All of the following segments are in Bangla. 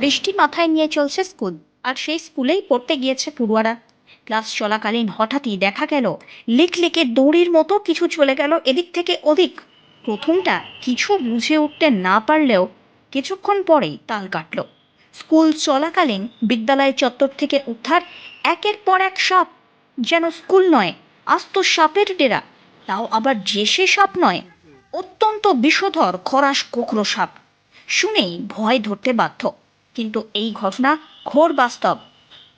বৃষ্টি মাথায় নিয়ে চলছে স্কুল। আর সেই স্কুলেই পড়তে গিয়েছে পড়ুয়ারা। ক্লাস চলাকালীন হঠাৎই দেখা গেল লিক লিকে দড়ির মতো কিছু চলে গেল এদিক থেকে ওদিক। প্রথমটা কিছু বুঝে উঠতে না পারলেও কিছুক্ষণ পরেই তাল কাটল। স্কুল চলাকালীন বিদ্যালয় চত্বর থেকে উদ্ধার একের পর এক সাপ। যেন স্কুল নয়, আস্ত সাপের ডেরা। তাও আবার যে সে সাপ নয়, অত্যন্ত বিষধর খরাস কোকড়ো সাপ। শুনেই ভয় ধরতে বাধ্য। কিন্তু এই ঘটনা ঘোর বাস্তব।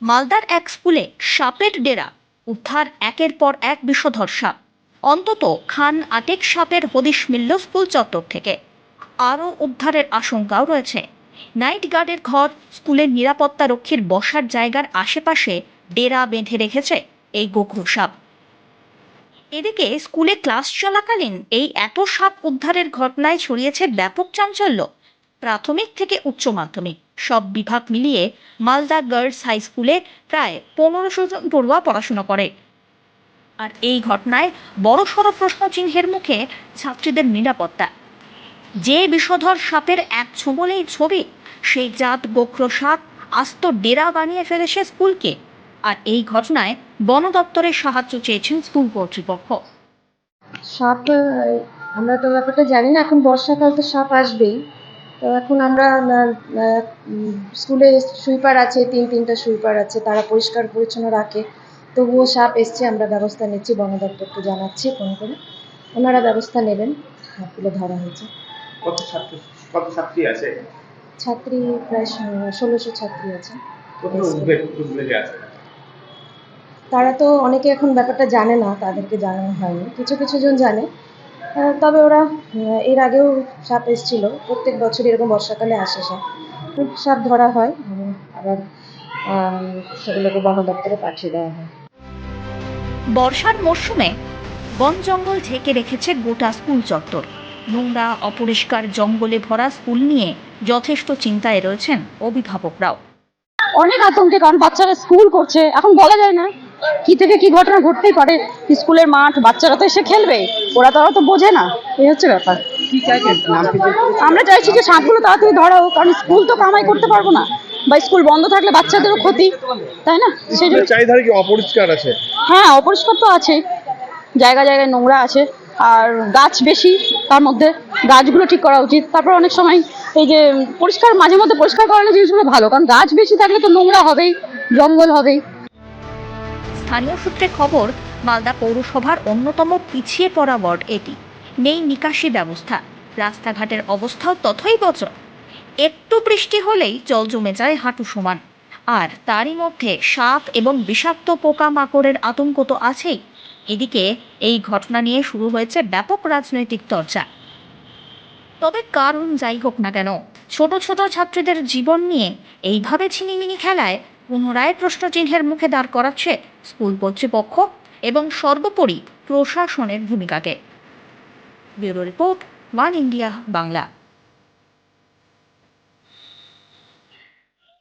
মালদার এক স্কুলে সাপের ডেরা, উদ্ধার একের পর এক বিষধর সাপ। অন্তত খান আটেক সাপের হদিশ মিলল স্কুল চত্বর থেকে। আরও উদ্ধারের আশঙ্কাও রয়েছে। নাইট গার্ডের ঘর স্কুলের নিরাপত্তা রক্ষীর বসার জায়গার আশেপাশে ডেরা বেঁধে রেখেছে এই গোখরো সাপ। এদিকে স্কুলে ক্লাস চলাকালীন এই এত সাপ উদ্ধারের ঘটনায় ছড়িয়েছে ব্যাপক চাঞ্চল্য, প্রাথমিক থেকে উচ্চ মাধ্যমিক। সব বিভাগ মিলিয়ে মালদা গার্লস হাই স্কুলে প্রায় পনেরোশো জন পড়ুয়া পড়াশুনো করে। আর এই ঘটনায় বড়সড় প্রশ্ন চিহ্নের মুখে ছাত্রীদের নিরাপত্তা। যে বিষধর সাপের এক ছোবলেই ছবি, সেই জাত গোখরো সাপ আস্ত ডেরা বানিয়ে ফেলেছে স্কুলকে। আর এই ঘটনায় বন দপ্তরের সাহায্য চেয়েছেন স্কুল কর্তৃপক্ষ। সাপ আমরা তো ব্যাপারটা জানি না, এখন বর্ষাকাল তো সাপ আসবেই। তো এখন আমরা স্কুলে সুইপার আছে তিন তিনটা সুইপার আছে তারা পরিষ্কার পরিচ্ছন্ন রাখে। তবুও সাপ এসছে আমরা ব্যবস্থা নিচ্ছি বন দপ্তরকে জানাচ্ছি ফোন করে। ওনারা ব্যবস্থা নেবেন সাপগুলো ধরা হয়েছে। কত ছাত্র কত ছাত্রী আছে? ছাত্রী প্রায় ষোলোশো ছাত্রী আছে? তারা তো অনেকে এখন ব্যাপারটা জানে না তাদেরকে জানানো হয়নি। কিছু কিছু জন জানে। তবে ওরা এর আগেও সাপ এসেছিল। প্রত্যেক বছর এরকম বর্ষাকালে আসে সাপ। সাপ ধরা হয়। আবার সেগুলোকে বন দপ্তরে পাঠিয়ে দেওয়া হয়। বর্ষার মরশুমে বন জঙ্গল ঢেকে রেখেছে গোটা স্কুল চত্বর। নোংরা অপরিষ্কার জঙ্গলে ভরা স্কুল নিয়ে যথেষ্ট চিন্তায় রয়েছেন অভিভাবকরাও। অনেক আতঙ্কে কারণ বাচ্চারা স্কুল করছে এখন বলা যায় না। কি থেকে কি ঘটনা ঘটতেই পারে? স্কুলের মাঠ বাচ্চারা তো এসে খেলবে। ওরা তারা তো বোঝে না। এই হচ্ছে ব্যাপার। আমরা চাইছি যে সাপগুলো তাড়াতাড়ি ধরা হোক কারণ স্কুল তো কামাই করতে পারব না। বা স্কুল বন্ধ থাকলে বাচ্চাদেরও ক্ষতি তাই না? সেই জন্য চারিধারে কি অপরিষ্কার আছে? হ্যাঁ অপরিষ্কার তো আছে। জায়গা জায়গায় নোংরা আছে। আর গাছ বেশি তার মধ্যে গাছগুলো ঠিক করা উচিত। তারপর অনেক সময় এই যে পরিষ্কার মাঝে মধ্যে পরিষ্কার করানো জিনিসগুলো ভালো কারণ গাছ বেশি থাকলে তো নোংরা হবেই জঙ্গল হবেই। স্থানীয় সূত্রে খবর, মালদা পৌরসভার অন্যতম পিছিয়ে পড়া ওয়ার্ড এটি। নেই নিকাশি ব্যবস্থা। রাস্তাঘাটের অবস্থাও তথই বচ একটু বৃষ্টি হলেই জল জমে যায় হাঁটু সমান। আর তারই মধ্যে সাপ এবং বিষাক্ত পোকামাকড়ের আতঙ্ক তো আছেই। এদিকে এই ঘটনা নিয়ে শুরু হয়েছে ব্যাপক রাজনৈতিক চর্চা। তবে কারণ যাই হোক না কেন, ছোট ছোট ছাত্রীদের জীবন নিয়ে এইভাবে ছিনিমিনি খেলায় পুনরায় প্রশ্নচিহ্নের মুখে দাঁড় করাচ্ছে স্কুল কর্তৃপক্ষ এবং সর্বোপরি প্রশাসনের ভূমিকাকে। Bureau report, one India, Bangla.